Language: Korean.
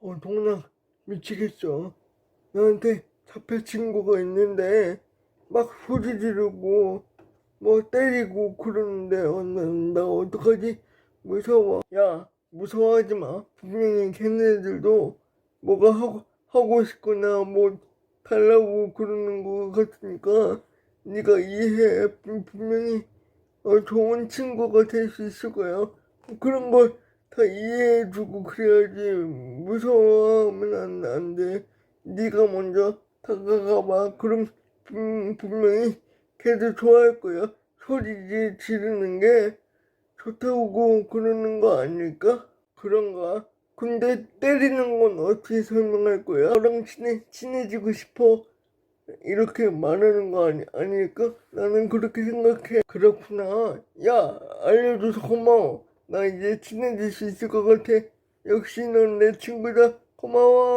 어, 동나 미치겠어. 나한테 잡혀 친구가 있는데 막 소리 지르고 뭐 때리고 그러는데 어, 나, 나 어떡하지? 무서워. 야, 무서워하지 마. 분명히 걔네들도 뭐가 하고, 하고 싶거나 뭐 달라고 그러는 거 같으니까 네가 이해해. 분- 분명히 어, 좋은 친구가 될 수 있을 거야. 그런 걸 다 이해해주고 그래야지 무서워하면 안, 안 돼. 네가 먼저 다가가봐. 그럼 분, 분명히 걔도 좋아할 거야. 소리 지- 지르는 게 좋다고 그러는 거 아닐까? 그런가? 근데 때리는 건 어떻게 설명할 거야? 너랑 친해, 친해지고 싶어. 이렇게 말하는 거 아니, 아닐까? 나는 그렇게 생각해. 그렇구나. 야, 알려줘서 고마워. 나 이제 친해질 수 있을 것 같아. 역시 넌 내 친구다. 고마워.